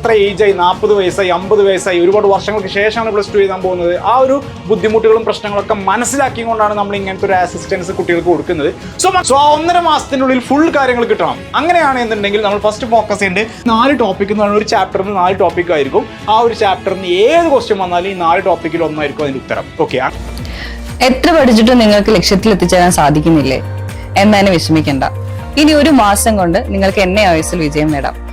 എത്ര ഏജ് ആയി? നാൽപ്പത് വയസ്സായി അമ്പത് വയസ്സായി? ഒരുപാട് വർഷങ്ങൾക്ക് ശേഷമാണ് പ്ലസ് ടു എഴുതാൻ പോകുന്നത്. ആ ഒരു ബുദ്ധിമുട്ടുകളും പ്രശ്നങ്ങളൊക്കെ മനസ്സിലാക്കി കൊണ്ടാണ് നമ്മൾ ഇങ്ങനത്തെ ഒരു അസിസ്റ്റൻസ് കുട്ടികൾക്ക് കൊടുക്കുന്നത്. സോ സോ ആ ഒന്നര മാസത്തിനുള്ളിൽ ഫുൾ കാര്യങ്ങൾ കിട്ടണം. അങ്ങനെയാണ് എന്നുണ്ടെങ്കിൽ നമ്മൾ ഫസ്റ്റ് ഫോക്കസ് ചെയ്യേണ്ടത് നാല് ടോപ്പിക് എന്ന് പറയുന്ന ഒരു ചാപ്റ്ററിന് നാല് ടോപ്പിക് ആയിരിക്കും. ആ ഒരു ചാപ്റ്ററിൽ നിന്ന് ഏത് ക്വസ്റ്റ്യൻ വന്നാലും ഈ നാല് ടോപ്പിക്കിൽ ഒന്നായിരിക്കും അതിന്റെ ഉത്തരം. ഓക്കെ എത്ര പഠിച്ചിട്ടും നിങ്ങൾക്ക് ലക്ഷ്യത്തിൽ എത്തിച്ചേരാൻ സാധിക്കുന്നില്ലേ? എന്നതിന് വിഷമിക്കേണ്ട. ഇനി ഒരു മാസം കൊണ്ട് നിങ്ങൾക്ക് എന്നെ വയസ്സിൽ വിജയം നേടാം.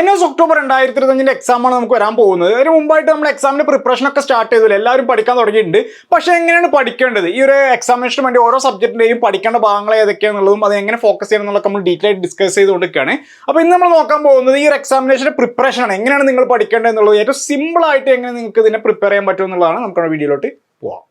എൻ എസ് ഒക്ടോബർ രണ്ടായിരത്തി ഇരുപത്തഞ്ചിന്റെ എക്സാമാണ് നമുക്ക് വരാൻ പോകുന്നത്. അതിന് മുമ്പായിട്ട് നമ്മൾ എക്സാമിന്റെ പ്രിപ്പറേഷൻ ഒക്കെ സ്റ്റാർട്ട് ചെയ്തില്ല? എല്ലാവരും പഠിക്കാൻ തുടങ്ങിയിട്ടുണ്ട്. പക്ഷേ എങ്ങനെയാണ് പഠിക്കേണ്ടത്? ഈ ഒരു എക്സാമിനേഷന് വേണ്ടി ഓരോ സബ്ജക്റ്റിന്റെയും പഠിക്കേണ്ട ഭാഗങ്ങൾ ഏതൊക്കെയാണെന്നുള്ളതും അത് എങ്ങനെ ഫോക്കസ് ചെയ്യണം എന്നുള്ളതൊക്കെ നമ്മൾ ഡീറ്റെയിൽ ആയിട്ട് ഡിസ്കസ് ചെയ്തുകൊണ്ടിരിക്കുകയാണ്. അപ്പോൾ ഇന്ന് നമ്മൾ നോക്കാൻ പോകുന്നത് ഈ ഒരു എക്സാമിനേഷന്റെ പ്രിപ്പറേഷൻ ആണ്. എങ്ങനെയാണ് നിങ്ങൾ പഠിക്കേണ്ടത് എന്നുള്ളത്? ഏറ്റവും സിമ്പിൾ ആയിട്ട് എങ്ങനെ നിങ്ങൾക്ക് ഇതിനെ പ്രിപ്പയർ ചെയ്യാൻ പറ്റുമെന്നുള്ളതാണ് നമുക്ക് വീഡിയോയിലോട്ട് പോവാം.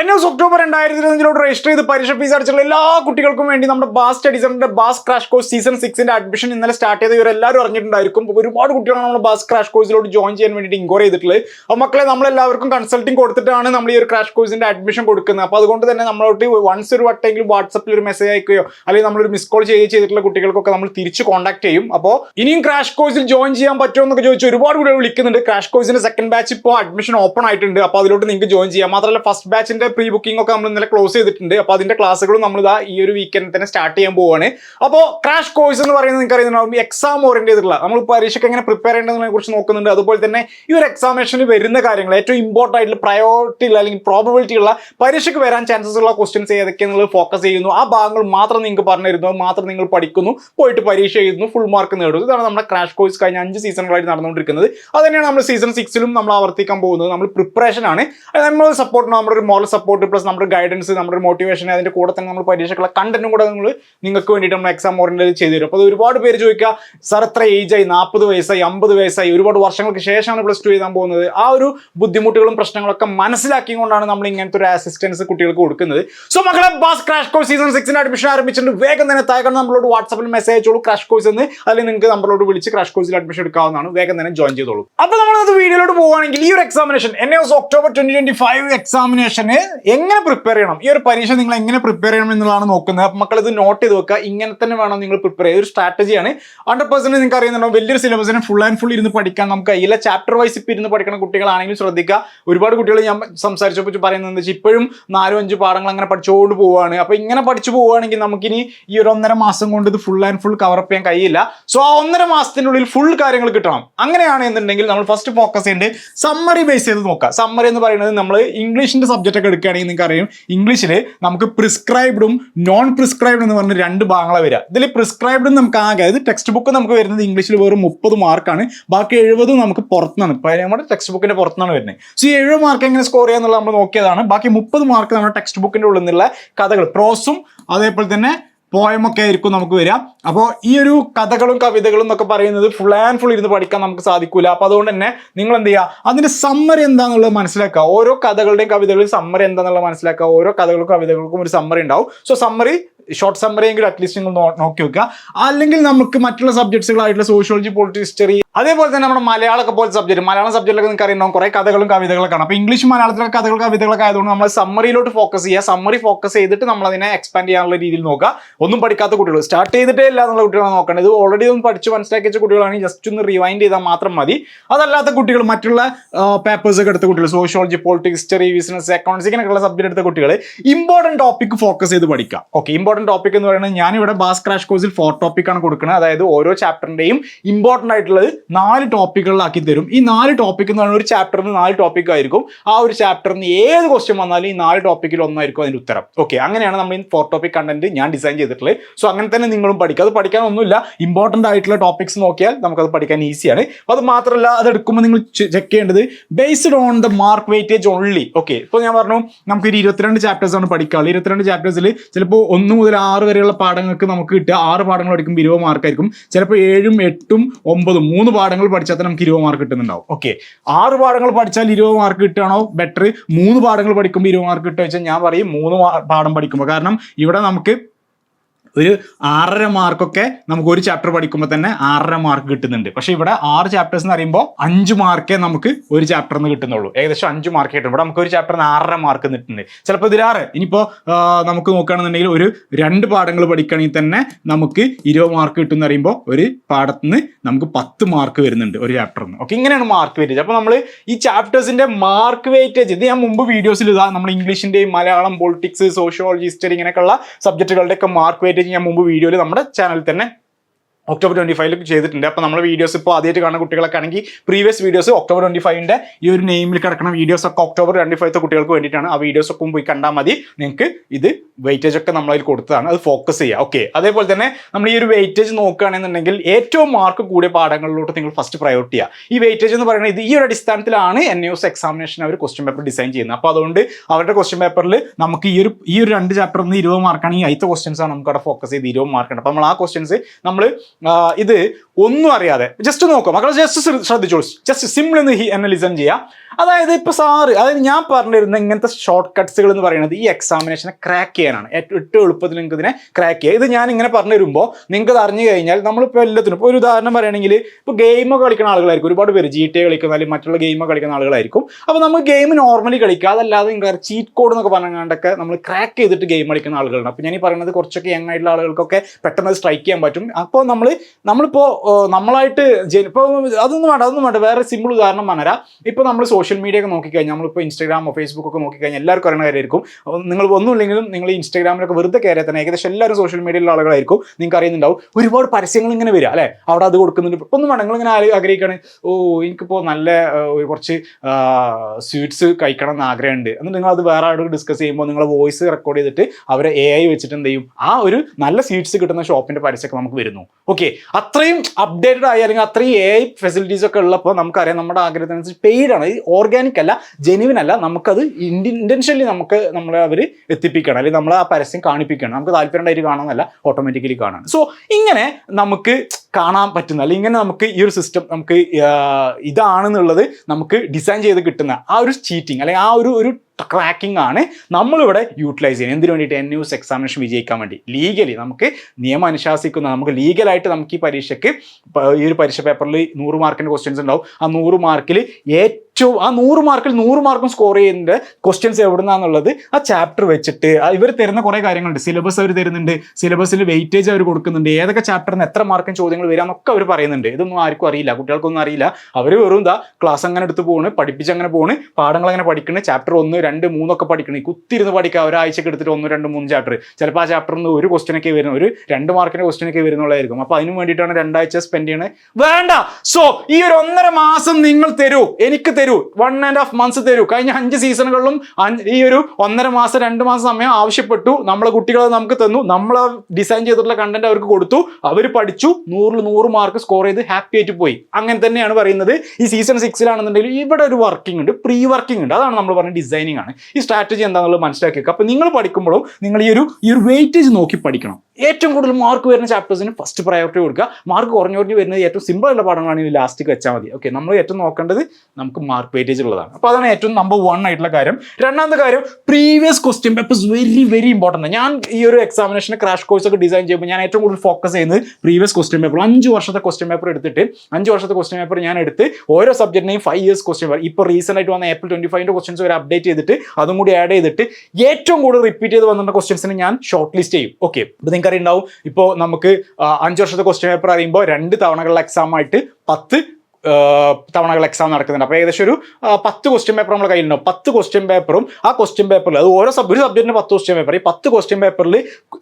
എൻ എസ് ഒക്ടോബർ രണ്ടായിരത്തി ഇരുപത്തിലോട്ട് രജിസ്റ്റർ ചെയ്ത് പരീക്ഷ ഫീസ് അടിച്ചുള്ള എല്ലാ കുട്ടികൾക്കും വേണ്ടി നമ്മുടെ ബാസ് സ്റ്റഡീസിന്റെ ബാസ് ക്രാഷ് കോഴ്സ് സീസൺ സിക്സിന്റെ അഡ്മിഷൻ ഇന്നലെ സ്റ്റാർട്ട് ചെയ്ത് ഇവരെല്ലാവരും അറിഞ്ഞിട്ടുണ്ടായിരിക്കും. ഒരുപാട് കുട്ടികളാണ് നമ്മൾ ബാസ് ക്രാഷ് കോഴ്സിലോട്ട് ജോയിൻ ചെയ്യാൻ വേണ്ടിയിട്ട് ഇൻക്വയറി ചെയ്തിട്ടുള്ളത്. അപ്പോൾ മക്കളെ നമ്മളെല്ലാവർക്കും കൺസൾട്ടിങ് കൊടുത്തിട്ടാണ് നമ്മൾ ഈ ഒരു ക്രാഷ് കോഴ്സിന്റെ അഡ്മിഷൻ കൊടുക്കുന്നത്. അപ്പോൾ അതുകൊണ്ട് തന്നെ നമ്മളോട്ട് വൺസ് ഒരു വട്ടെങ്കിലും വാട്സപ്പിൽ ഒരു മെസ്സേജ് അയക്കുകയോ അല്ലെങ്കിൽ നമ്മളൊരു മിസ് കോൾ ചെയ്യുകയോ ചെയ്തിട്ടുള്ള കുട്ടികൾക്കൊക്കെ നമ്മൾ തിരിച്ച് കോൺടാക്ട് ചെയ്യും. അപ്പോൾ ഇനിയും ക്രാഷ് കോഴ്സിൽ ജോയിൻ ചെയ്യാൻ പറ്റുമോ എന്നൊക്കെ ചോദിച്ച് ഒരുപാട് കുട്ടികൾ വിളിക്കുന്നുണ്ട്. ക്രാഷ് കോഴ്സിന്റെ സെക്കൻഡ് ബാച്ച് ഇപ്പോൾ അഡ്മിഷൻ ഓപ്പൺ ആയിട്ടുണ്ട്. അപ്പോൾ അതിലോട്ട് നിങ്ങൾക്ക് ജോയിൻ ചെയ്യാം. മാത്രമല്ല ഫസ്റ്റ് ബാച്ചിന്റെ പ്രീ ബുക്കിംഗ് ഒക്കെ നമ്മൾ ഇന്നലെ ക്ലോസ് ചെയ്തിട്ടുണ്ട്. അപ്പോൾ അതിന്റെ ക്ലാസ്സുകളും നമ്മൾ ഇതാ ഈ ഒരു വീക്കെൻഡ് തന്നെ സ്റ്റാർട്ട് ചെയ്യാൻ പോവുകയാണ് അപ്പോൾ ക്രാഷ് കോഴ്സ് എന്ന് പറയുന്നത് നിങ്ങൾക്ക് അറിയുന്നുണ്ടാവും. എക്സാം ഓറിയന്റ് ചെയ്തിട്ടുള്ള നമ്മൾ പരീക്ഷയ്ക്ക് എങ്ങനെ പ്രിപ്പയർ ചെയ്യേണ്ടതിനെ കുറിച്ച് നോക്കുന്നുണ്ട്. അതുപോലെ തന്നെ ഈ ഒരു എക്സാമിനേഷന് വരുന്ന കാര്യങ്ങൾ ഏറ്റവും ഇമ്പോർട്ടന്റ് ആയിട്ടുള്ള പ്രയോറിറ്റി ഉള്ള അല്ലെങ്കിൽ പ്രോബിലിറ്റി ഉള്ള പരീക്ഷയ്ക്ക് വരാൻ ചാൻസസ് ഉള്ള ക്വസ്റ്റ്യൻസ് ഏതൊക്കെയാണെന്നുള്ളത് ഫോക്കസ് ചെയ്യുന്നു. ആ ഭാഗങ്ങൾ മാത്രം നിങ്ങൾക്ക് പറഞ്ഞു തരുന്നു മാത്രം നിങ്ങൾ പഠിക്കുന്നു. പോയിട്ട് പരീക്ഷ എഴുതുന്നു. ഫുൾ മാർക്ക് നേടുന്നു. ഇതാണ് നമ്മുടെ ക്രാഷ് കോഴ്സ് കഴിഞ്ഞ അഞ്ച് സീസണുകളായിട്ട് നടന്നുകൊണ്ടിരിക്കുന്നത്. അത് തന്നെയാണ് നമ്മൾ സീസൺ സിക്സിലും നമ്മൾ ആവർത്തിക്കാൻ പോകുന്നത്. നമ്മൾ പ്രിപ്പറേഷൻ ആണ്. നമ്മൾ സപ്പോർട്ട് നമ്മുടെ ഒരു മോറൽ സപ്പോർട്ട് പ്ലസ് നമ്മുടെ ഗൈഡൻസ് നമ്മുടെ മോട്ടിവേഷൻ അതിന്റെ കൂടെ തന്നെ നമ്മൾ പരീക്ഷയ്ക്കുള്ള കണ്ടന്റും കൂടെ നിങ്ങൾ നിങ്ങൾക്ക് വേണ്ടിയിട്ട് നമ്മൾ എക്സാം ഓറിയന്റഡ് ചെയ്തു തരും. അപ്പോൾ ഒരുപാട് പേര് ചോദിക്കുക സർ എത്ര ഏജ് ആയി? നാൽപ്പത് വയസ്സായി അമ്പത് വയസ്സായി? ഒരുപാട് വർഷങ്ങൾക്ക് ശേഷമാണ് പ്ലസ് ടു എഴുതാൻ പോകുന്നത്. ആ ഒരു ബുദ്ധിമുട്ടുകളും പ്രശ്നങ്ങളൊക്കെ മനസ്സിലാക്കി കൊണ്ടാണ് നമ്മൾ ഇങ്ങനത്തെ ഒരു അസിസ്റ്റൻസ് കുട്ടികൾക്ക് കൊടുക്കുന്നത്. സോ മക്കളെ ബാസ് ക്രാഷ് കോഴ്സ് സീസൺ സിക്സിന് അഡ്മിഷൻ ആരംഭിച്ചിട്ടുണ്ട്. വേഗം തന്നെ താഴെ നമ്മളോട് വാട്സാപ്പിൽ മെസ്സേജ് അയച്ചോളൂ ക്രാഷ് കോഴ്സ് എന്ന് അല്ലെങ്കിൽ നിങ്ങൾക്ക് നമ്മളോട് വിളിച്ച് ക്രാഷ് കോഴ്സിൽ അഡ്മിഷൻ എടുക്കാവുന്നതാണ്. വേഗം തന്നെ ജോയിൻ ചെയ്തോളൂ. അപ്പോൾ നമ്മൾ വീഡിയോയിലോട്ട് പോവുകയാണെങ്കിൽ ഈ ഒരു examination N S October twenty twenty five എക്സാമിനേഷന് എങ്ങനെ പ്രിപ്പയർ ചെയ്യണം? ഈ ഒരു പരീക്ഷ നിങ്ങൾ എങ്ങനെ പ്രിപ്പയർ ചെയ്യണം എന്നുള്ളതാണ് നോക്കുന്നത്. അപ്പോൾ മക്കൾ ഇത് നോട്ട് ചെയ്ത് വെക്കുക. ഇങ്ങനെ തന്നെ വേണം നിങ്ങൾ പ്രിപ്പയർ ചെയ്യുക. ഒരു സ്ട്രാറ്റജിയാണ് ഹൺഡ്രഡ് പെർസെന്റ് നിങ്ങൾക്ക് അറിയുന്നുണ്ടോ വലിയൊരു സിലബസിന് ഫുൾ ആൻഡ് ഫുൾ ഇരുന്ന് പഠിക്കാൻ നമുക്ക് ഇല്ല ചാപ്റ്റർ വൈസ് ഇപ്പം ഇരുന്ന് പഠിക്കുന്ന കുട്ടികളാണെങ്കിലും ശ്രദ്ധിക്കുക. ഒരുപാട് കുട്ടികൾ ഞാൻ സംസാരിച്ചപ്പോൾ പറയുന്നത് എന്താ വെച്ചാൽ ഇപ്പോഴും നാലും അഞ്ച് പാഠങ്ങൾ അങ്ങനെ പഠിച്ചുകൊണ്ട് പോവുകയാണ്. അപ്പോൾ ഇങ്ങനെ പഠിച്ചു പോവുകയാണെങ്കിൽ നമുക്കിനി ഈ ഒരു ഒന്നര മാസം കൊണ്ട് ഇത് full and full cover up ചെയ്യാൻ കഴിയില്ല. സോ ആ ഒന്നര മാസത്തിനുള്ളിൽ ഫുൾ കാര്യങ്ങൾ കിട്ടണം. അങ്ങനെയാണ് എന്നുണ്ടെങ്കിൽ നമ്മൾ ഫസ്റ്റ് ഫോക്കസ് ചെയ്യേണ്ടത് സമ്മറി ബേസ് ചെയ്ത് നോക്കുക. സമ്മറി എന്ന് പറയുന്നത് നമ്മൾ ഇംഗ്ലീഷിന്റെ സബ്ജക്റ്റ് ഒക്കെ എടുക്കുകയാണെങ്കിൽ നിങ്ങൾക്ക് അറിയും. ഇംഗ്ലീഷിൽ നമുക്ക് പ്രിസ്ക്രൈബ്ഡും നോൺ പ്രിസ്ക്രൈബ്ഡ് എന്ന് പറഞ്ഞ രണ്ട് ഭാഗങ്ങളെ വരിക. ഇതിൽ പ്രിസ്ക്രൈബ്ഡും നമുക്ക് ആകെ അതായത് ടെക്സ്റ്റ് ബുക്ക് നമുക്ക് വരുന്നത് ഇംഗ്ലീഷിൽ വെറും മുപ്പത് മാർക്കാണ് ബാക്കി എഴുപതും നമുക്ക് പുറത്തുനിന്നാണ്. നമ്മുടെ ടെക്സ്റ്റ് ബുക്കിന്റെ പുറത്തുനിന്നാണ് വരുന്നത്. സോ ഈ എഴുപത് മാർക്ക് എങ്ങനെ സ്കോർ ചെയ്യാന്നുള്ളത് നമ്മൾ നോക്കിയതാണ്. ബാക്കി മുപ്പത് മാർക്ക് നമ്മുടെ ടെക്സ്റ്റ് ബുക്കിന്റെ ഉള്ളിൽ നിന്നുള്ള കഥകൾ. പ്രോസും അതേപോലെ തന്നെ പോയമൊക്കെ ആയിരിക്കും നമുക്ക് വരിക. അപ്പോൾ ഈ ഒരു കഥകളും കവിതകളും എന്നൊക്കെ പറയുന്നത് ഫുൾ ആൻഡ് ഫുൾ ഇരുന്ന് പഠിക്കാൻ നമുക്ക് സാധിക്കൂല. അപ്പോൾ അതുകൊണ്ട് തന്നെ നിങ്ങൾ എന്ത് ചെയ്യുക? അതിന്റെ സമ്മറി എന്താണെന്നുള്ളത് മനസ്സിലാക്കുക. ഓരോ കഥകളുടെയും കവിതകളുടെയും സമ്മറി എന്താണെന്നുള്ളത് മനസ്സിലാക്കുക. ഓരോ കഥകൾക്കും കവിതകൾക്കും ഒരു സമ്മറി ഉണ്ടാവും. സോ സമ്മറി ഷോർട്ട് സമ്മറി എങ്കിലും അറ്റ്ലീസ്റ്റ് നിങ്ങൾ നോക്കി വെക്കുക. അല്ലെങ്കിൽ നമുക്ക് മറ്റുള്ള സബ്ജക്ട്സുകളായിട്ടുള്ള സോഷ്യോളജി പൊളിറ്റി ഹിസ്റ്ററി അതേപോലെ തന്നെ നമ്മുടെ മലയാളമൊക്കെ പോലെ സബ്ജക്റ്റ് മലയാളം സബ്ജക്റ്റിലൊക്കെ നിങ്ങൾക്ക് അറിയണം കുറേ കഥകളും കവിതകളൊക്കെ ആണ് അപ്പോൾ ഇംഗ്ലീഷ് മലയാളത്തിലൊക്കെ കഥകൾ കവിതകളൊക്കെ ആയതുകൊണ്ട് നമ്മൾ സമ്മറിയിലോട്ട് ഫോക്കസ് ചെയ്യുക. സമ്മറി ഫോക്കസ് ചെയ്തിട്ട് നമ്മൾ അതിനെ എക്സ്പാൻഡ് ചെയ്യാനുള്ള രീതിയിൽ നോക്കുക. ഒന്നും പഠിക്കാത്ത കുട്ടികൾ സ്റ്റാർട്ട് ചെയ്തിട്ടേ ഇല്ല എന്നുള്ള കുട്ടികളാണ് നോക്കേണ്ടത്. ഇത് ഓൾറെഡി ഒന്ന് പഠിച്ച് മനസ്സിലാക്കി കുട്ടികളാണെങ്കിൽ ജസ്റ്റ് ഒന്ന് റിവൈൻഡ് ചെയ്താൽ മാത്രം മതി. അതല്ലാത്ത കുട്ടികൾ മറ്റുള്ള പേപ്പേഴ്സ് ഒക്കെ എടുത്ത കുട്ടികൾ sociology politics history business accounts ഇങ്ങനെയൊക്കെയുള്ള സബ്ജക്ട് എടുത്ത കുട്ടികൾ ഇമ്പോർട്ടന്റ് ടോപ്പിക്ക് ഫോക്കസ് ചെയ്ത് പഠിക്കുക. ഓക്കെ ഇമ്പോർട്ടന്റ് ടോപ്പിക് എന്ന് പറയുന്നത് ഞാനിവിടെ ബാസ് ക്രാഷ് കോഴ്സിൽ ഫോർ ടോപ്പിക്കാണ് കൊടുക്കുന്നത്. അതായത് ഓരോ ചാപ്റ്ററിന്റെയും ഇമ്പോർട്ടന്റ് ആയിട്ടുള്ളത് നാല് ടോപ്പിക്കുകളിലാക്കി തരും. ഈ നാല് ടോപ്പിക് എന്ന് പറയുന്നത് ഒരു ചാപ്റ്ററിന് നാല് ടോപ്പിക് ആയിരിക്കും. ആ ഒരു ചാപ്റ്ററിന് ഏത് ക്വസ്റ്റ്യൻ വന്നാലും ഈ നാല് ടോപ്പിക്കിൽ ഒന്നായിരിക്കും അതിന്റെ ഉത്തരം. ഓക്കെ അങ്ങനെയാണ് നമ്മൾ ഈ ഫോർ ടോപ്പിക് കണ്ടന്റ് ഞാൻ ഡിസൈൻ ചെയ്തിട്ടുള്ളത്. സോ അങ്ങനെ തന്നെ നിങ്ങളും പഠിക്കുക. അത് പഠിക്കാനൊന്നുമില്ല ഇമ്പോർട്ടന്റ് ആയിട്ടുള്ള ടോപ്പിക്സ് നോക്കിയാൽ നമുക്കത് പഠിക്കാൻ ഈസിയാണ് അപ്പോൾ അത് മാത്രമല്ല അത് എടുക്കുമ്പോൾ നിങ്ങൾ ചെക്ക് ചെയ്യേണ്ടത് based on the mark weightage only okay ഇപ്പോൾ ഞാൻ പറഞ്ഞു നമുക്ക് ഒരു ഇരുപത്തിരണ്ട് ചാപ്റ്റേഴ്സ് ആണ് പഠിക്കാനുള്ളത്. ഇരുപത്തിരണ്ട് ചാപ്റ്റേഴ്സിൽ ചിലപ്പോൾ ഒന്ന് മുതൽ ആറ് വരെയുള്ള പാഠങ്ങൾക്ക് നമുക്ക് കിട്ടുക. ആറ് പാഠങ്ങൾ പഠിക്കുമ്പോൾ ഇരുപത് മാർക്കായിരിക്കും ചിലപ്പോൾ ഏഴും എട്ടും ഒമ്പതും മൂന്ന് പാഠങ്ങൾ പഠിച്ചാൽ തന്നെ നമുക്ക് ഇരുപത് മാർക്ക് കിട്ടുന്നുണ്ടാവും. ഓക്കെ ആറ് പാഠങ്ങൾ പഠിച്ചാൽ ഇരുപത് മാർക്ക് കിട്ടുകയാണോ? ബെറ്റർ മൂന്ന് പാഠങ്ങൾ പഠിക്കുമ്പോൾ ഇരുപത് മാർക്ക് കിട്ടുക വെച്ചാൽ ഞാൻ പറയും മൂന്ന് പാഠം പഠിക്കുമ്പോൾ. കാരണം ഇവിടെ നമുക്ക് ഒരു ആറര മാർക്കൊക്കെ നമുക്ക് ഒരു ചാപ്റ്റർ പഠിക്കുമ്പോൾ തന്നെ ആറര മാർക്ക് കിട്ടുന്നുണ്ട്. പക്ഷേ ഇവിടെ ആറ് ചാപ്റ്റേഴ്സ് എന്ന് പറയുമ്പോൾ അഞ്ച് മാർക്കേ നമുക്ക് ഒരു ചാപ്റ്ററിന് കിട്ടുന്നുള്ളൂ. ഏകദേശം അഞ്ച് മാർക്ക് കിട്ടും ഇവിടെ നമുക്ക് ഒരു ചാപ്റ്ററിന് ആറര മാർക്ക് കിട്ടുന്നുണ്ട് ചിലപ്പോൾ ഇതിലാറ് ഇനിയിപ്പോൾ നമുക്ക് നോക്കുകയാണെന്നുണ്ടെങ്കിൽ ഒരു രണ്ട് പാഠങ്ങൾ പഠിക്കുകയാണെങ്കിൽ തന്നെ നമുക്ക് ഇരുപത് മാർക്ക് കിട്ടും എന്ന് പറയുമ്പോൾ ഒരു പാഠത്തിന് നമുക്ക് പത്ത് മാർക്ക് വരുന്നുണ്ട് ഒരു ചാപ്റ്ററിന് ഓക്കെ ഇങ്ങനെയാണ് മാർക്ക് വെയിറ്റേജ് അപ്പോൾ നമ്മൾ ഈ ചാപ്റ്റേഴ്സിന്റെ മാർക്ക് വെയിറ്റേജ് ഇത് ഞാൻ മുമ്പ് വീഡിയോസിൽ ഇതാ നമ്മൾ ഇംഗ്ലീഷിന്റെയും മലയാളം പൊളിറ്റിക്സ് സോഷ്യോളജി ഹിസ്റ്ററി ഇങ്ങനെയൊക്കെയുള്ള സബ്ജക്റ്റുകളുടെയൊക്കെ മാർക്ക് മാർക്ക് വെയിറ്റേജ് ഞാൻ മുമ്പ് വീഡിയോയിൽ നമ്മുടെ ചാനലിൽ തന്നെ ഒക്ടോബർ ട്വന്റി ഫൈവിൽ ചെയ്തിട്ടുണ്ട്. അപ്പോൾ നമ്മുടെ വീഡിയോസ് ഇപ്പോൾ ആദ്യമായിട്ട് കാണുന്ന കുട്ടികളൊക്കെ ആണെങ്കിൽ പ്രീവിയസ് വീഡിയോസ് ഒക്ടോബർ ട്വന്റി ഫൈവിന്റെ ഈ ഒരു നെയിമിൽ കിടക്കുന്ന വീഡിയോസ് ഒക്കെ ഒക്ടോബർ ട്വന്റി ഫൈവത്തെ കുട്ടികൾക്ക് വേണ്ടിയിട്ടാണ്. ആ വീഡിയോസ് ഒക്കെ പോയി കണ്ടാൽ മതി. നിങ്ങൾക്ക് ഇത് വെയിറ്റേജ് ഒക്കെ നമ്മളതിൽ കൊടുത്തതാണ്. അത് ഫോക്കസ് ചെയ്യുക ഓക്കെ അതേപോലെ തന്നെ നമ്മൾ ഈ ഒരു വെയിറ്റേജ് നോക്കുകയാണെന്നുണ്ടെങ്കിൽ ഏറ്റവും മാർക്ക് കൂടിയ പാഠങ്ങളിലോട്ട് നിങ്ങൾ ഫസ്റ്റ് പ്രയോറിറ്റി ചെയ്യുക ഈ വെയിറ്റേജ് എന്ന് പറയുന്നത് ഇത് ഈ ഒരു അടിസ്ഥാനത്തിലാണ് എൻ യൂസ് എക്സാമിനേഷൻ അവർ ക്വസ്റ്റ്യൻ പേപ്പർ ഡിസൈൻ ചെയ്യുന്നത്. അപ്പോൾ അതുകൊണ്ട് അവരുടെ ക്വസ്റ്റ്യൻ പേപ്പറിൽ നമുക്ക് ഈ ഒരു ഈ ഒരു രണ്ട് ചാപ്റ്ററിൽ നിന്ന് ഇരുപത് മാർക്കാണെങ്കിൽ അതിത്തെ ക്വസ്റ്റ്യൻസ് ആണ് നമുക്ക് അവിടെ ഫോക്കസ് ചെയ്ത് ഇരുപത് മാർക്കുണ്ട് അപ്പോൾ നമ്മൾ ആ ക്വസ്റ്റ്യൻസ് നമ്മൾ ഇത് ഒന്നും അറിയാതെ. ജസ്റ്റ് നോക്കുക മക്കളെ ജസ്റ്റ് ശ്രദ്ധിച്ചോളൂ. ജസ്റ്റ് സിമ്പിൾ എന്ന് ഹി അനലിസം ചെയ്യുക അതായത് ഇപ്പൊ സാറ് അതായത് ഞാൻ പറഞ്ഞിരുന്ന ഇങ്ങനത്തെ ഷോർട്ട് കട്ട്സുകൾ എന്ന് പറയുന്നത് ഈ എക്സാമിനേഷനെ ക്രാക്ക് ചെയ്യാനാണ്. ഏറ്റവും എളുപ്പത്തിൽ നിങ്ങൾക്ക് ഇതിനെ ക്രാക്ക് ചെയ്യുക ഇത് ഞാൻ ഇങ്ങനെ പറഞ്ഞു തരുമ്പോൾ നിങ്ങൾക്ക് അറിഞ്ഞു കഴിഞ്ഞാൽ നമ്മളിപ്പോൾ എല്ലാത്തിനും ഇപ്പോൾ ഒരു ഉദാഹരണം പറയുകയാണെങ്കിൽ ഇപ്പോൾ ഗെയിം കളിക്കുന്ന ആളുകളായിരിക്കും. ഒരുപാട് പേര് ജി ടി കളിക്കുന്ന അല്ലെങ്കിൽ മറ്റുള്ള ഗെയിം കളിക്കുന്ന ആളുകളായിരിക്കും. അപ്പോൾ നമ്മൾ ഗെയിം നോർമലി കളിക്കുക അതല്ലാതെ നിങ്ങൾക്ക് ചീറ്റ് കോഡ് എന്നൊക്കെ പറഞ്ഞുകൊണ്ടൊക്കെ നമ്മൾ ക്രാക്ക് ചെയ്തിട്ട് ഗെയിം കളിക്കുന്ന ആളുകളുണ്ട്. അപ്പോൾ ഞാൻ ഈ പറയുന്നത് കുറച്ചൊക്കെ യങ് ആയിട്ടുള്ള ആളുകൾക്കൊക്കെ പെട്ടെന്ന് സ്ട്രൈക്ക് ചെയ്യാൻ പറ്റും. അപ്പോൾ നമ്മൾ നമ്മളിപ്പോൾ നമ്മളായിട്ട് ഇപ്പോൾ അതൊന്നും വേണ്ട അതൊന്നും വേണ്ട. വേറെ സിമ്പിൾ ഉദാഹരണം പറഞ്ഞുതരാം. ഇപ്പോൾ നമ്മൾ സോഷ്യൽ മീഡിയ ഒക്കെ നോക്കിക്കഴിഞ്ഞാൽ നമ്മളിപ്പോൾ ഇൻസ്റ്റാഗ്രാമോ ഫേസ്ബുക്ക് ഒക്കെ നോക്കിക്കഴിഞ്ഞാൽ എല്ലാവർക്കും അറിയുന്ന കാര്യമായിരിക്കും. നിങ്ങൾ ഒന്നുമില്ലെങ്കിലും നിങ്ങൾ ഇൻസ്റ്റാഗ്രാമിലൊക്കെ വെറുതെ കയറിയാൽ തന്നെ ഏകദേശം എല്ലാവരും സോഷ്യൽ മീഡിയയിലുള്ള ആളുകളായിരിക്കും. നിങ്ങൾക്ക് അറിയുന്നുണ്ടാവും. ഒരുപാട് പരസ്യങ്ങൾ ഇങ്ങനെ വരിക അല്ലേ? അവിടെ അത് കൊടുക്കുന്നുണ്ട്. ഇപ്പം ഒന്നും വേണം നിങ്ങളിങ്ങനെ ആഗ്രഹിക്കുകയാണ് ഓ എനിക്കിപ്പോൾ നല്ല കുറച്ച് സ്വീറ്റ്സ് കഴിക്കണം എന്ന് ആഗ്രഹമുണ്ട്. എന്നിട്ട് നിങ്ങൾ അത് വേറെ ആളുകൾ ഡിസ്കസ് ചെയ്യുമ്പോൾ നിങ്ങൾ വോയിസ് റെക്കോർഡ് ചെയ്തിട്ട് അവരെ എ ഐ വെച്ചിട്ട് എന്ത് ചെയ്യും? ആ ഒരു നല്ല സ്വീറ്റ്സ് കിട്ടുന്ന ഷോപ്പിന്റെ പരസ്യമൊക്കെ നമുക്ക് വരുന്നു. ഓക്കെ അത്രയും അപ്ഡേറ്റഡ് ആയി അല്ലെങ്കിൽ അത്രയും എ ഐ ഫെസിലിറ്റീസ് ഒക്കെ ഉള്ളപ്പോൾ നമുക്കറിയാം നമ്മുടെ ആഗ്രഹത്തിനനുസരിച്ച് പെയ്ഡ് ആണ്. ഓർഗാനിക് അല്ല ജെനുവിൻ അല്ല. നമുക്കത് ഇന്റൻഷ്യലി നമുക്ക് നമ്മളെ അവർ എത്തിപ്പിക്കണം. അല്ലെങ്കിൽ നമ്മൾ ആ പരസ്യം കാണിപ്പിക്കണം. നമുക്ക് താല്പര്യം ഉണ്ടായിട്ട് ഓട്ടോമാറ്റിക്കലി കാണാൻ. സോ ഇങ്ങനെ നമുക്ക് കാണാൻ പറ്റുന്ന അല്ലെങ്കിൽ ഇങ്ങനെ നമുക്ക് ഈ ഒരു സിസ്റ്റം നമുക്ക് ഇതാണെന്നുള്ളത് നമുക്ക് ഡിസൈൻ ചെയ്ത് കിട്ടുന്ന ആ ഒരു ചീറ്റിംഗ് അല്ലെങ്കിൽ ആ ഒരു ഒരു ക്രാക്കിംഗ് ആണ് നമ്മളിവിടെ യൂട്ടിലൈസ് ചെയ്യുന്നത്. എന്തിനു വേണ്ടിയിട്ട്? എൻ ന്യൂസ് എക്സാമിനേഷൻ വിജയിക്കാൻ വേണ്ടി. ലീഗലി നമുക്ക് നിയമം അനുശാസിക്കുന്ന നമുക്ക് ലീഗലായിട്ട് നമുക്ക് ഈ പരീക്ഷയ്ക്ക് ഈ ഒരു പരീക്ഷ പേപ്പറിൽ നൂറ് മാർക്കിന്റെ ക്വസ്റ്റ്യൻസ് ഉണ്ടാവും. ആ നൂറ് മാർക്കിൽ ഏറ്റവും ആ നൂറ് മാർക്കിൽ നൂറ് മാർക്കും സ്കോർ ചെയ്യുന്നുണ്ട്. ക്വസ്റ്റ്യൻസ് എവിടുന്നാന്നുള്ളത് ആ ചാപ്റ്റർ വെച്ചിട്ട് ഇവർ തരുന്ന കുറേ കാര്യങ്ങളുണ്ട്. സിലബസ് അവർ തരുന്നുണ്ട്. സിലബസിൽ വെയിറ്റേജ് അവർ കൊടുക്കുന്നുണ്ട്. ഏതൊക്കെ ചാപ്റ്ററിന് എത്ര മാർക്കും ചോദ്യങ്ങൾ വരാമെന്നൊക്കെ അവർ പറയുന്നുണ്ട്. ഇതൊന്നും ആർക്കും അറിയില്ല. കുട്ടികൾക്കൊന്നും അറിയില്ല. അവർ വെറും എന്താ ക്ലാസ് അങ്ങനെ എടുത്ത് പോണ് പഠിപ്പിച്ച് അങ്ങനെ പോണ് പാഠങ്ങൾ അങ്ങനെ പഠിക്കണേ ചാപ്റ്റർ ഒന്ന് രണ്ട് മൂന്നൊക്കെ പഠിക്കണേ. കുത്തി കുത്തിരുന്ന് പഠിക്കുക ഒരാഴ്ചക്ക് എടുത്തിട്ട് ഒന്ന് രണ്ട് മൂന്ന് ചാപ്റ്റർ ചിലപ്പോൾ ആ ചാപ്റ്ററിൽ നിന്ന് ഒരു ക്വസ്റ്റ്യൻ ഒക്കെ വരുന്നു ഒരു രണ്ട് മാർക്കിന്റെ ക്വസ്റ്റ്യൻ ഒക്കെ വരുന്നുള്ളതായിരിക്കും. അപ്പോൾ അതിന് വേണ്ടിയിട്ടാണ് രണ്ടാഴ്ച സ്പെൻഡ് ചെയ്യണത് വേണ്ട. സോ ഈ ഒരു ഒന്നര മാസം നിങ്ങൾ തരൂ. എനിക്ക് തരൂ. വൺ ആൻഡ് ഹാഫ് മന്ത്സ് തരൂ. കഴിഞ്ഞ അഞ്ച് സീസണുകളിലും ഈ ഒരു ഒന്നര മാസം രണ്ട് മാസം സമയം ആവശ്യപ്പെട്ടു. നമ്മളെ കുട്ടികളെ നമുക്ക് തന്നു. നമ്മൾ ഡിസൈൻ ചെയ്തിട്ടുള്ള കണ്ടന്റ് അവർക്ക് കൊടുത്തു. അവർ പഠിച്ചു. നൂറിൽ നൂറ് മാർക്ക് സ്കോർ ചെയ്ത് ഹാപ്പി ആയിട്ട് പോയി. അങ്ങനെ തന്നെയാണ് പറയുന്നത്. ഈ സീസൺ സിക്സിലാണെന്നുണ്ടെങ്കിൽ ഇവിടെ ഒരു വർക്കിംഗ് ഉണ്ട്. പ്രീ വർക്കിംഗ് ഉണ്ട്. അതാണ് നമ്മൾ പറഞ്ഞ ഡിസൈനിങ് ആണ്. ഈ സ്ട്രാറ്റജി എന്താണെന്നുള്ളത് മനസ്സിലാക്കി വെക്കുക അപ്പോൾ നിങ്ങൾ പഠിക്കുമ്പോഴും നിങ്ങൾ ഈ ഒരു ഈ ഒരു വെയിറ്റേജ് നോക്കി പഠിക്കണം. ഏറ്റവും കൂടുതൽ മാർക്ക് വരുന്ന ചാപ്റ്റേഴ്സിന് ഫസ്റ്റ് പ്രയോറിറ്റി കൊടുക്കുക. മാർക്ക് കുറഞ്ഞു കുറഞ്ഞ് വരുന്നത് ഏറ്റവും സിമ്പിൾ ആയിട്ടുള്ള പാഠങ്ങളാണെങ്കിൽ ലാസ്റ്റിക്ക് വെച്ചാൽ മതി. ഓക്കെ നമ്മൾ ഏറ്റവും നോക്കേണ്ടത് നമുക്ക് മാർക്ക് വെയിറ്റേജ് ഉള്ളതാണ്. അപ്പോൾ അതാണ് ഏറ്റവും നമ്പർ വൺ ആയിട്ടുള്ള കാര്യം. രണ്ടാമത്തെ കാര്യം previous question papers very very important ഞാൻ ഈ ഒരു എക്സാമിനേഷൻ ക്രാഷ് കോഴ്സ് ഒക്കെ ഡിസൈൻ ചെയ്യുമ്പോൾ ഞാൻ ഏറ്റവും കൂടുതൽ ഫോക്കസ് ചെയ്യുന്നത് പ്രീവിയസ് ക്വസ്റ്റ്യൻ പേപ്പർ അഞ്ച് വർഷത്തെ ക്വസ്റ്റ്യൻ പേപ്പർ എടുത്തിട്ട് അഞ്ച് വർഷത്തെ ക്വസ്റ്റ്യൻ പേപ്പർ ഞാൻ എടുത്ത് ഓരോ സബ്ജക്റ്റിനെയും ഫൈവ് ഇയേഴ്സ് ക്വസ്റ്റ്യൻ പേപ്പർ ഇപ്പോൾ റീസെന്റ് ആയിട്ട് വന്ന ഏപ്രിൽ ട്വന്റി ഫൈവിന്റെ ക്വസ്റ്റ്യൻസ് വരെ അപ്ഡേറ്റ് ചെയ്തിട്ട് അതും കൂടി ആഡ് ചെയ്തിട്ട് ഏറ്റവും കൂടുതൽ റിപ്പീറ്റ് ചെയ്ത് വന്നിട്ടുള്ള ക്വസ്റ്റ്യൻസിന് ഞാൻ ഷോർട്ട് ലിസ്റ്റ് ചെയ്യും. ഓക്കെ അപ്പോൾ നിങ്ങൾക്ക് അറിയുണ്ടാവും ഇപ്പോൾ നമുക്ക് അഞ്ച് വർഷത്തെ ക്വസ്റ്റ്യൻ പേപ്പർ അറിയുമ്പോൾ രണ്ട് തവണകളുടെ എക്സാം ആയിട്ട് പത്ത് തവണകൾ എക്സാം നടക്കുന്നുണ്ട്. അപ്പോൾ ഏകദേശം ഒരു പത്ത് ക്വസ്റ്റ്യൻ പേപ്പർ നമ്മൾ കയ്യിലുണ്ടാവും പത്ത് ക്വസ്റ്റ്യൻ പേപ്പറും ആ ക്വസ്റ്റ്യൻ പേപ്പറിൽ അത് ഓരോ സബ് ഒരു സബ്ജക്റ്റിന് പത്ത് ക്വസ്റ്റ്യൻ പേപ്പർ ഈ പത്ത് ക്വസ്റ്റ്യൻ പേപ്പറിൽ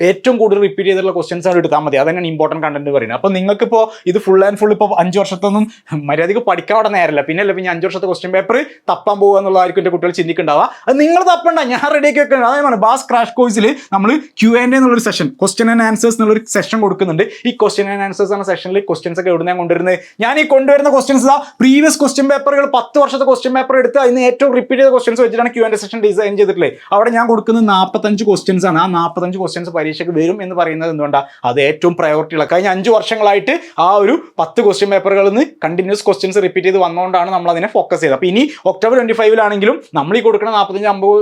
ഏറ്റവും കൂടുതൽ റിപ്പീറ്റ് ചെയ്തിട്ടുള്ള ക്വസ്റ്റ്യൻസ് ആണ് എടുത്താൽ മതി. അതന്നെയാണ് ഇമ്പോർട്ടന്റ് കണ്ടന്റ് പറയുന്നത്. അപ്പോൾ നിങ്ങൾക്കിപ്പോൾ ഇത് ഫുൾ ആൻഡ് ഫുൾ ഇപ്പോൾ അഞ്ച് വർഷത്തൊന്നും മര്യാദയ്ക്ക് പഠിക്കാൻ അവിടെ നേരമില്ല പിന്നെ അല്ല പിന്നെ അഞ്ച് വർഷത്തെ ക്വസ്റ്റ്യൻ പേപ്പർ തപ്പാൻ പോകുക എന്നുള്ളതായിരിക്കും എന്റെ കുട്ടികൾ ചിന്തിക്കുണ്ടാവുക അത് നിങ്ങൾ തപ്പണ്ട. ഞാൻ റെഡിയാക്കി വെക്കണം. അതായത് ബാസ് ക്രാഷ് കോഴ്സിൽ നമ്മൾ ക്യൂ ആൻഡ് എന്നുള്ളൊരു സെഷൻ ക്വസ്റ്റ്യൻ ആൻഡ് ആൻസേഴ്സ് എന്നുള്ളൊരു സെഷൻ കൊടുക്കുന്നുണ്ട്. ഈ ക്വസ്റ്റ്യൻ ആൻഡ് ആൻസേഴ്സ് എന്ന സെഷനിൽ ക്വസ്റ്റ്യൻസ് ഒക്കെ എവിടെ ഞാൻ കൊണ്ടുവരുന്നത്? ഞാൻ ഈ കൊണ്ടുവരുന്ന ക്വസ്റ്റ്യൻസ് ഇതാ. പ്രീവിയസ് ക്വസ്റ്റ്യൻ പേപ്പറുകൾ പത്ത് വർഷത്തെ ക്വസ്റ്റ്യൻ പേപ്പർ എടുത്ത് അതിന് ഏറ്റവും റിപ്പീറ്റ് ചെയ്ത ക്വസ്റ്റ്യൻസ് വെച്ചിട്ടാണ് ക്യൂ ആൻഡ് സെഷൻ ഡിസൈൻ ചെയ്തിട്ടുള്ളത്. അവിടെ ഞാൻ കൊടുക്കുന്ന നാൽപ്പത്തഞ്ച് ക്വസ്റ്റ്യൻസ് ആണ്. ആ നാൽപ്പത്തഞ്ച് ക്വസ്റ്റ്യൻസ് പരീക്ഷയ്ക്ക് വരും എന്ന് പറയുന്നത് എന്തുകൊണ്ടാണ് അത് ഏറ്റവും പ്രയോറിറ്റി ഉള്ള. കഴിഞ്ഞ അഞ്ച് വർഷങ്ങളായിട്ട് ആ ഒരു പത്ത് ക്വസ്റ്റ്യൻ പേപ്പറുകളിൽ നിന്ന് കണ്ടിന്യൂസ് ക്വസ്റ്റ്യൻസ് റിപ്പീറ്റ് ചെയ്ത് വന്നുകൊണ്ടാണ് നമ്മൾ അതിനെ ഫോക്കസ് ചെയ്തത്. അപ്പോൾ ഇനി ഒക്ടോബർ ട്വന്റി ഫൈവിലാണെങ്കിലും നമ്മൾ ഈ കൊടുക്കുന്ന നാൽപ്പത്തഞ്ച് അമ്പത്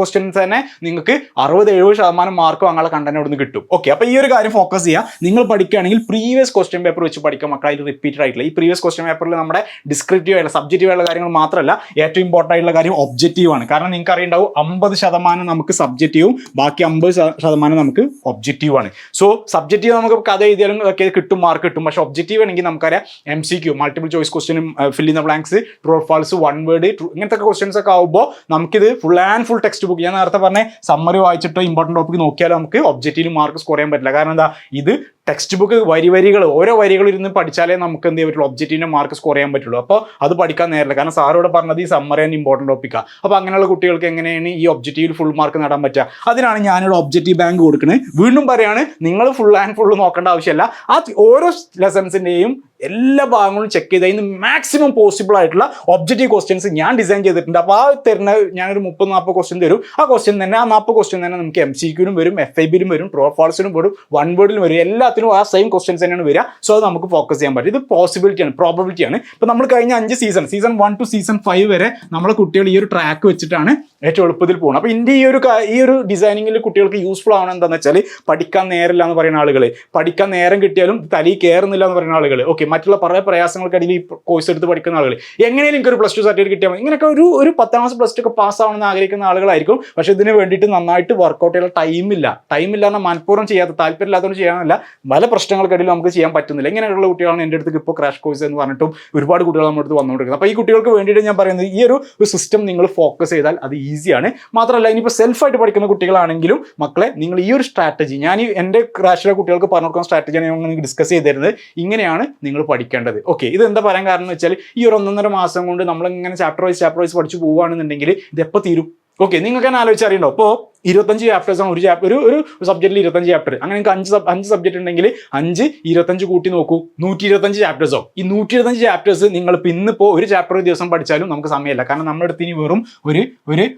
ക്വസ്റ്റ്യൻസ് തന്നെ നിങ്ങൾക്ക് അറുപത് എഴുപത് ശതമാനം മാർക്ക് വാങ്ങാനുള്ള കണ്ടന്റ് അവിടെ കിട്ടും. ഓക്കെ അപ്പോൾ ഈ ഒരു കാര്യം ഫോക്കസ് ചെയ്യുക നിങ്ങൾ പഠിക്കുകയാണെങ്കിൽ പ്രീവിയസ് ക്വസ്റ്റ്യൻ പേപ്പർ വെച്ച് പഠിക്കുക മക്കളെ. റിപ്പീറ്റഡ് ആയിട്ടുള്ള. ഈ പ്രീവിയസ് ക്വസ്റ്റ്യൻ പേപ്പറിൽ നമ്മുടെ ഡിസ്ക്രിപ്റ്റീവ് ആയിട്ടുള്ള സബ്ജക്റ്റീവ് ആയിട്ടുള്ള കാര്യങ്ങൾ മാത്രമല്ല ഏറ്റവും ഇമ്പോർട്ടന്റ് ആയിട്ടുള്ള കാര്യം ഒബ്ജക്റ്റീവ് ആണ്. കാരണം നിങ്ങൾക്ക് അറിയുണ്ടാവും അമ്പത് ശതമാനം നമുക്ക് സബ്ജക്റ്റീവും ബാക്കി അമ്പത് ശതമാനം നമുക്ക് ഒബ്ജക്റ്റീവ് ആണ്. സോ സബ്ജക്റ്റീവ് നമുക്ക് കഥ എഴുതിയാലും ഒക്കെ കിട്ടും മാർക്ക് കിട്ടും. പക്ഷേ ഒബ്ജക്റ്റീവ് ആണെങ്കിൽ നമുക്കറിയാം M C Q multiple choice ക്വസ്റ്റ്യനും fill in the blanks true false one word ഇങ്ങനത്തെ ക്വസ്റ്റ്യൻസ് ഒക്കെ ആകുമ്പോൾ നമുക്കിത് full and full text book ഞാൻ നേരത്തെ പറഞ്ഞ സമ്മറി വായിച്ചിട്ടോ ഇമ്പോർട്ടന്റ് ടോപ്പിക് നോക്കിയാലും നമുക്ക് ഒബ്ജക്റ്റീവ് മാർക്ക് സ്കോർ ചെയ്യാൻ പറ്റില്ല. കാരണം എന്താ? ഇത് ടെക്സ്റ്റ് ബുക്ക് വരി വരികൾ ഓരോ വരികൾ ഇരുന്ന് പഠിച്ചാലേ നമുക്ക് എന്ത് ചെയ്യാൻ പറ്റുള്ളൂ? ഒബ്ജക്റ്റീവിന്റെ മാർക്ക് സ്കോർ ചെയ്യാൻ പറ്റുള്ളൂ. അപ്പോൾ അത് പഠിക്കാൻ നേരില്ല. കാരണം സാറോട് പറഞ്ഞത് ഈ സമ്മറി ആൻഡ് ഇമ്പോർട്ടന്റ് ടോപ്പിക്കാണ് അപ്പോൾ അങ്ങനെയുള്ള കുട്ടികൾക്ക് എങ്ങനെയാണ് ഈ ഒബ്ജക്റ്റീവിൽ ഫുൾ മാർക്ക് നേടാൻ പറ്റുക? അതിനാണ് ഞാനിവിടെ ഒബ്ജക്റ്റീവ് ബാങ്ക് കൊടുക്കുന്നത് വീണ്ടും പറയാണ് നിങ്ങൾ ഫുൾ ആൻഡ് ഫുൾ നോക്കേണ്ട ആവശ്യമില്ല. ആ ഓരോ ലെസൺസിന്റെയും എല്ലാ ഭാഗങ്ങളും ചെക്ക് ചെയ്ത് അതിന് മാക്സിമം പോസിബിൾ ആയിട്ടുള്ള ഒബ്ജക്റ്റീവ് ക്വസ്റ്റ്യൻസ് ഞാൻ ഡിസൈൻ ചെയ്തിട്ടുണ്ട്. അപ്പോൾ ആ തരുന്ന ഞാനൊരു മുപ്പത് നാൽപ്പത് ക്വസ്റ്റ്യൻ തരും. ആ ക്വസ്റ്റ്യൻ തന്നെ ആ നാൽപ്പത് ക്വസ്റ്റ്യൻ തന്നെ നമുക്ക് എം സി ക്യൂനും വരും എഫ് ഐ ബിയിലും വരും ട്രോ ഫോൾസിനും വരും വൺ വേർഡിലും വരും എല്ലാത്തിനും ആ സെയിം ക്വസ്റ്റ്യൻസ് തന്നെയാണ് വരിക. സോ അത് നമുക്ക് ഫോക്കസ് ചെയ്യാൻ പറ്റും. ഇത് പോസിബിലിറ്റിയാണ് പ്രോബിലിറ്റിയാണ് ഇപ്പോൾ നമ്മൾ കഴിഞ്ഞ അഞ്ച് season season one two season five വരെ നമ്മളെ കുട്ടികൾ ഈ ഒരു ട്രാക്ക് വെച്ചിട്ടാണ് ഏറ്റവും എളുപ്പത്തിൽ പോകണം അപ്പോൾ ഇന്ത്യ ഈ ഒരു ഈ ഒരു ഡിസൈനിങ്ങിൽ കുട്ടികൾക്ക് യൂസ്ഫുൾ ആവണം എന്താണെന്ന് വെച്ചാൽ പഠിക്കാൻ നേരമില്ല എന്ന് പറയുന്ന ആളുകൾ പഠിക്കാൻ നേരം കിട്ടിയാലും തലി കയറുന്നില്ല എന്ന് പറയുന്ന ആളുകൾ ഓക്കെ മറ്റുള്ള പല പ്രയാസങ്ങൾക്കിടയിൽ ഈ കോഴ്സ് എടുത്ത് പഠിക്കുന്ന ആളുകൾ എങ്ങനെയും എനിക്ക് ഒരു പ്ലസ് ടു സർട്ടിഫിക്കറ്റ് കിട്ടിയാൽ ഇങ്ങനെയൊക്കെ ഒരു ഒരു പത്താം ക്ലാസ് പ്ലസ് ടു ഒക്കെ പാസ് ആവണമെന്ന് ആഗ്രഹിക്കുന്ന ആളുകളായിരിക്കും. പക്ഷെ ഇതിന് വേണ്ടിയിട്ട് നന്നായിട്ട് വർക്കൗട്ട് ചെയ്യാൻ ടൈമില്ല ടൈമില്ല എന്നാൽ മനഃപൂർവം ചെയ്യാത്ത താല്പര്യമില്ലാത്തതുകൊണ്ട് ചെയ്യാനല്ല. പല പ്രശ്നങ്ങൾക്കിടയിൽ നമുക്ക് ചെയ്യാൻ പറ്റുന്നില്ല. ഇങ്ങനെയുള്ള കുട്ടികളാണ് എന്റെ അടുത്ത് ഇപ്പോൾ ക്രാഷ് കോഴ്സ് എന്ന് പറഞ്ഞിട്ടും ഒരുപാട് കുട്ടികൾ നമ്മുടെ അടുത്ത് വന്നുകൊണ്ടിരിക്കുന്നത്. അപ്പോൾ ഈ കുട്ടികൾക്ക് വേണ്ടിയിട്ട് ഞാൻ പറയുന്നത് ഈ ഒരു സിസ്റ്റം നിങ്ങൾ ഫോക്കസ് ചെയ്താൽ അത് ഈസിയാണ് മാത്രമല്ല ഇനിയിപ്പോൾ സെൽഫായിട്ട് പഠിക്കുന്ന കുട്ടികളാണെങ്കിലും മക്കളെ നിങ്ങൾ ഈ ഒരു സ്ട്രാറ്റജി ഞാൻ എന്റെ ക്രാഷിലെ കുട്ടികൾക്ക് പറഞ്ഞു കൊടുക്കുന്ന സ്ട്രാറ്റജിയാണ് ഞങ്ങൾ ഡിസ്കസ് ചെയ്തിരുന്നത്. ഇങ്ങനെയാണ് നിങ്ങൾ പഠിക്കേണ്ടത്. ഓക്കെ ഇത് എന്താ പറയാൻ കാരണം എന്ന് വെച്ചാൽ ഈ ഒരു ഒന്നൊന്നര മാസം കൊണ്ട് നമ്മൾ ഇങ്ങനെ ചാപ്റ്റർ വൈസ് ചാപ്റ്റർ വൈസ് പഠിച്ചു പോവുകയാണെന്നുണ്ടെങ്കിൽ ഇത് തീരും? ഓക്കെ നിങ്ങൾക്ക് തന്നെ ആലോചിച്ചറിയണ്ടോ അപ്പോൾ ഇരുപത്തഞ്ച് ചാപ്റ്റേഴ്സ് ഒരു ചാപ്റ്റർ ഒരു ഒരു സബ്ജക്റ്റിൽ ഇരുപത്തഞ്ച് ചാപ്റ്റർ അങ്ങനെ നിങ്ങൾക്ക് അഞ്ച് അഞ്ച് സബ്ജക്റ്റ് ഉണ്ടെങ്കിൽ അഞ്ച് ഇരുപത്തഞ്ച് കൂട്ടി നോക്കൂ. നൂറ്റി ഇരുപത്തഞ്ച് ചാപ്റ്റേഴ്സോ ഈ നൂറ്റി ഇരുപത്തഞ്ച് ചാപ്റ്റേഴ്സ് നിങ്ങൾ ഇന്നിപ്പോ ഒരു ചാപ്റ്റർ ഒരു ദിവസം പഠിച്ചാലും നമുക്ക് സമയമില്ല. കാരണം നമ്മുടെ അടുത്ത് ഇനി വെറും ഒരു ഒരു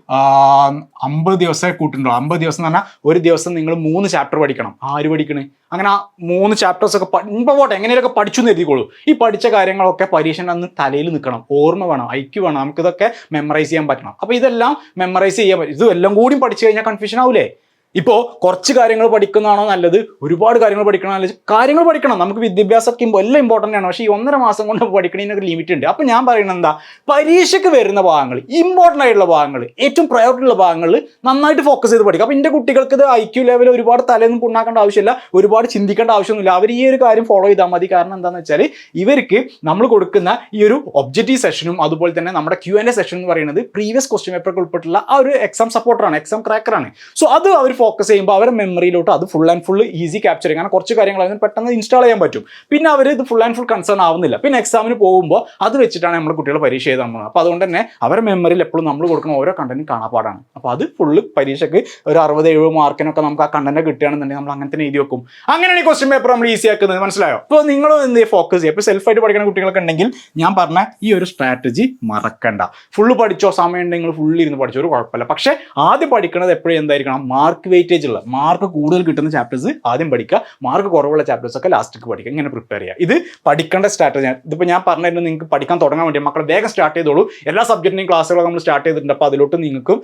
അമ്പത് ദിവസമേ കൂട്ടുണ്ടോ അമ്പത് ദിവസം എന്ന് പറഞ്ഞാൽ ഒരു ദിവസം നിങ്ങൾ മൂന്ന് ചാപ്റ്റർ പഠിക്കണം. ആര് പഠിക്കണേ? അങ്ങനെ ആ മൂന്ന് ചാപ്റ്റേഴ്സ് ഒക്കെ ഇമ്പോൾ പോട്ടെ എങ്ങനെയൊക്കെ പഠിച്ചു എഴുതിക്കോളൂ. ഈ പഠിച്ച കാര്യങ്ങളൊക്കെ പരീക്ഷന്റെ അന്ന് തലയിൽ നിൽക്കണം. ഓർമ്മ വേണം ഐക്യു വേണം. നമുക്കിതൊക്കെ മെമ്മറൈസ് ചെയ്യാൻ പറ്റണം. അപ്പോൾ ഇതെല്ലാം മെമ്മറൈസ് ചെയ്യാൻ പറ്റും. ഇതെല്ലാം കൂടി പഠിച്ചു കഴിഞ്ഞാൽ കൺഫ്യൂഷൻ ആവൂലേ? ഇപ്പോൾ കുറച്ച് കാര്യങ്ങൾ പഠിക്കുന്നതാണോ നല്ലത്? ഒരുപാട് കാര്യങ്ങൾ പഠിക്കണോ നല്ലത്? കാര്യങ്ങൾ പഠിക്കണം. നമുക്ക് വിദ്യാഭ്യാസമൊക്കെ എല്ലാം ഇമ്പോർട്ടന്റ് ആണ്. പക്ഷേ ഈ ഒന്നര മാസം കൊണ്ട് പഠിക്കണതിനൊക്കെ ലിമിറ്റ് ഉണ്ട്. അപ്പം ഞാൻ പറയുന്നത് എന്താ? പരീക്ഷയ്ക്ക് വരുന്ന ഭാഗങ്ങൾ ഇമ്പോർട്ടന്റ് ആയിട്ടുള്ള ഭാഗങ്ങൾ ഏറ്റവും പ്രയോറിറ്റി ഉള്ള ഭാഗങ്ങൾ നന്നായിട്ട് ഫോക്കസ് ചെയ്ത് പഠിക്കും അപ്പം എന്റെ കുട്ടികൾക്ക് ഇത് ഐ ക്യു ലെവൽ ഒരുപാട് തലേന്നും പുണ്ണാക്കേണ്ട ആവശ്യമില്ല. ഒരുപാട് ചിന്തിക്കേണ്ട ആവശ്യമൊന്നുമില്ല. അവർ ഈ ഒരു കാര്യം ഫോളോ ചെയ്താൽ മതി. കാരണം എന്താണെന്ന് വെച്ചാൽ ഇവർക്ക് നമ്മൾ കൊടുക്കുന്ന ഈ ഒരു ഒബ്ജക്റ്റീവ് സെഷനും അതുപോലെ തന്നെ നമ്മുടെ ക്യു ആൻഡ് എ സെഷൻ എന്ന് പറയുന്നത് പ്രീവിയസ് ക്വസ്റ്റ്യൻ പേപ്പർക്ക് ഉൾപ്പെട്ടുള്ള ആ ഒരു എക്സാം സപ്പോർട്ടറാണ് എക്സാം ക്രാക്കറാണ് സോ അത് അവർ ഫോക്കസ് ചെയ്യുമ്പോൾ അവരുടെ മെമ്മറിയിലോട്ട് അത് full and full easy capture ചെയ്യും കാരണം കുറച്ച് കാര്യങ്ങൾ അതിന് പെട്ടെന്ന് ഇൻസ്റ്റാൾ ചെയ്യാൻ പറ്റും. പിന്നെ അവർ ഇത് ഫുൾ ആൻഡ് ഫുൾ കൺസേൺ ആവുന്നില്ല. പിന്നെ എക്സാമിന് പോകുമ്പോൾ അത് വെച്ചിട്ടാണ് നമ്മൾ കുട്ടികൾ പരീക്ഷ ചെയ്ത് നമ്മൾ അപ്പോൾ അതുകൊണ്ട് തന്നെ അവരുടെ മെമ്മറിയിൽ എപ്പോഴും നമ്മൾ കൊടുക്കുന്ന ഓരോ കണ്ടന്റും കാണാപ്പാടാണ്. അപ്പോൾ അത് ഫുള്ള് പരീക്ഷയ്ക്ക് ഒരു അറുപത് എഴുപത് മാർക്കിനൊക്കെ നമുക്ക് ആ കണ്ടന്റ് കിട്ടുകയാണെന്നുണ്ടെങ്കിൽ നമ്മൾ അങ്ങനെ തന്നെ എഴുതി വെക്കും. അങ്ങനെയാണ് ഈ ക്വസ്റ്റ്യൻ പേപ്പർ നമ്മൾ ഈസി ആക്കുന്നത്. മനസ്സിലായോ? അപ്പോൾ നിങ്ങൾ എന്ത് ഫോക്കസ് ചെയ്യുക. ഇപ്പോൾ സെൽഫായിട്ട് പഠിക്കുന്ന കുട്ടികൾക്ക് ഉണ്ടെങ്കിൽ ഞാൻ പറഞ്ഞ ഈ ഒരു സ്ട്രാറ്റജി മറക്കണ്ട. ഫുള്ള് പഠിച്ചോ സമയം ഉണ്ടെങ്കിൽ ഫുള്ള് ഇരുന്ന് പഠിച്ചോ ഒരു കുഴപ്പമില്ല. പക്ഷേ ആദ്യം പഠിക്കുന്നത് എപ്പോഴും എന്തായിരിക്കണം? മാർക്ക് വെയിറ്റേജ് ഉള്ള മാർക്ക് കൂടുതൽ കിട്ടുന്ന ചാപ്റ്റേഴ്സ് ആദ്യം പഠിക്കുക മാർക്ക് കുറവുള്ള ചാപ്റ്റേഴ്സ് ഒക്കെ ലാസ്റ്റിലേക്ക് പഠിക്കുക ഇങ്ങനെ പ്രിപ്പയർ ചെയ്യുക. ഇത് പഠിക്കേണ്ട സ്ട്രാറ്റജി ഇതിപ്പോൾ ഞാൻ പറഞ്ഞിരുന്നു നിങ്ങൾക്ക് പഠിക്കാൻ തുടങ്ങാൻ വേണ്ടി മക്കളെ വേഗം സ്റ്റാർട്ട് ചെയ്തോളൂ. എല്ലാ സബ്ജക്റ്റിനെയും ക്ലാസ്സുകളൊക്കെ നമ്മൾ സ്റ്റാർട്ട് ചെയ്തിട്ടുണ്ട്. അപ്പോൾ അതിലോട്ട് നിങ്ങൾക്കും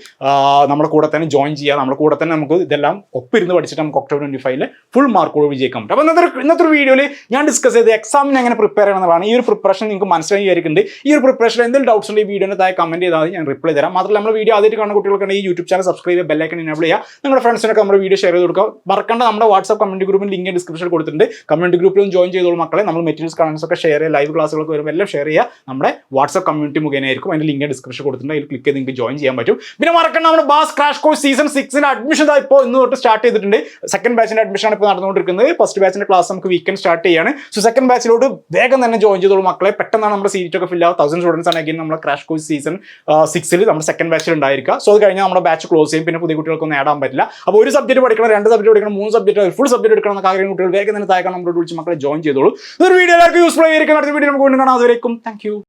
നമ്മുടെ കൂടെ തന്നെ ജോയിൻ ചെയ്യാം നമ്മുടെ കൂടെ തന്നെ നമുക്ക് ഇതെല്ലാം ഒപ്പിരുന്ന് പഠിച്ചിട്ട് നമുക്ക് ഒക്ടോബർ ട്വന്റി ഫൈവിൽ ഫുൾ മാർക്കോട് വിജയിക്കാൻ പറ്റും. അപ്പോൾ ഇന്നത്തെ ഇന്നത്തെ വീഡിയോയിൽ ഞാൻ ഡിസ്കസ് ചെയ്ത് എക്സാമിന് എങ്ങനെ പ്രിപ്പയർ ചെയ്യണമെന്നാണ് ഈ ഒരു പ്രിപ്പറേഷൻ നിങ്ങൾക്ക് മനസ്സിലായി വിചാരിക്കുന്നുണ്ട്. ഈ ഒരു പ്രിപ്പറേഷൻ എന്തെങ്കിലും ഡൗട്ട്സ് ഉണ്ടെങ്കിൽ വീഡിയോന്റെ താഴെ കമന്റ് ചെയ്താൽ ഞാൻ റിപ്ലൈ തരാം. മാത്രമല്ല നമ്മുടെ വീഡിയോ ആദ്യമായിട്ട് കാണുന്ന കുട്ടികൾക്കാണ് ഈ യൂട്യൂബ് ചാനൽ സബ്സ്ക്രൈബ് ചെയ്യുക ബെല്ലൈക്കൺ എനേബിൾ ചെയ്യുക. നിങ്ങളുടെ ഫ്രണ്ട്സിനൊക്കെ നമ്മുടെ വീഡിയോ ഷെയർ ചെയ്ത് കൊടുക്കുക മറക്കേണ്ട നമ്മുടെ വാട്സ്ആപ്പ് കമ്മ്യൂണിറ്റി ഗ്രൂപ്പിൽ ലിങ്ക് ഡിസ്ക്രിപ്ഷനിൽ കൊടുത്തിട്ടുണ്ട്. കമ്മ്യൂണിറ്റി ഗ്രൂപ്പിലും ജോയിൻ ചെയ്തോളൂ മക്കളെ. നമ്മൾ മെറ്റീരിയൽസ് കമൻസ് ഒക്കെ ഷെയർ ചെയ്യുക ലൈവ് ക്ലാസ്സുകളൊക്കെ വരുമ്പോൾ എല്ലാം ഷെയർ ചെയ്യുക. നമ്മുടെ വാട്സ്ആപ്പ് കമ്മ്യൂണിറ്റി മുഖേനയായിരിക്കും. അതിന്റെ ലിങ്ക് ഡിസ്ക്രിപ്ഷൻ കൊടുത്തിട്ടുണ്ട്. അതിൽ ക്ലിക്ക് ചെയ്ത് നിങ്ങൾക്ക് ജോയിൻ ചെയ്യാൻ പറ്റും. പിന്നെ മറക്കേണ്ട നമ്മുടെ ബാസ് ക്രാഷ് കോഴ്സ് സീസൺ സിക്സിന് അഡ്മിഷൻ ഇപ്പോൾ ഇന്ന് തൊട്ട് സ്റ്റാർട്ട് ചെയ്തിട്ടുണ്ട്. സെക്കൻഡ് ബാച്ചിന്റെ അഡ്മിഷൻ ആണ് ഇപ്പോൾ നടന്നുകൊണ്ടിരിക്കുന്നത്. ഫസ്റ്റ് ബാച്ചിന്റെ ക്ലാസ് നമുക്ക് വീക്കെൻഡ് സ്റ്റാർട്ട് ചെയ്യാണ്. സോ സെക്കൻഡ് ബാച്ചിലോട് വേഗം തന്നെ ജോയിൻ ചെയ്തോളൂ മക്കളെ. പെട്ടെന്നാണ് നമ്മുടെ സീറ്റ് ഒക്കെ ഫിൽ ആവുക. തൗസൻഡ് സ്റ്റുഡൻസ് ആണ് again നമ്മുടെ ക്രാഷ് കോഴ്സ് സീസൺ സിക്സിൽ നമ്മുടെ സെക്കൻഡ് ബാച്ചിൽ ഉണ്ടായിരിക്കുക. സോ അത് കഴിഞ്ഞാൽ നമ്മുടെ ബാച്ച് ക്ലോസ് ചെയ്യും. പിന്നെ പുതിയ കുട്ടികൾക്കൊന്നും നേടാൻ പറ്റില്ല. അപ്പോൾ ഒരു സബ്ജക്ട് പഠിക്കണം രണ്ട് സബ്ജക്ട് പഠിക്കണം മൂന്ന് സബ്ജക്ട് ഫുൾ സബ്ജക്ട് എടുക്കണം എന്നൊക്കെ ആഗ്രഹിക്കുന്ന കുട്ടികൾ വേഗം തന്നെ താഴെ നമ്മളോട് വിളിച്ച് മക്കളെ ജോയിൻ ചെയ്തോളൂ. ഇതൊരു വീഡിയോ എല്ലാവർക്കും യൂസ്ഫുൾ ആയിരിക്കും. അടുത്ത വീഡിയോ നമുക്ക് വീണ്ടും കാണാം. അതുവരേക്കും. താങ്ക്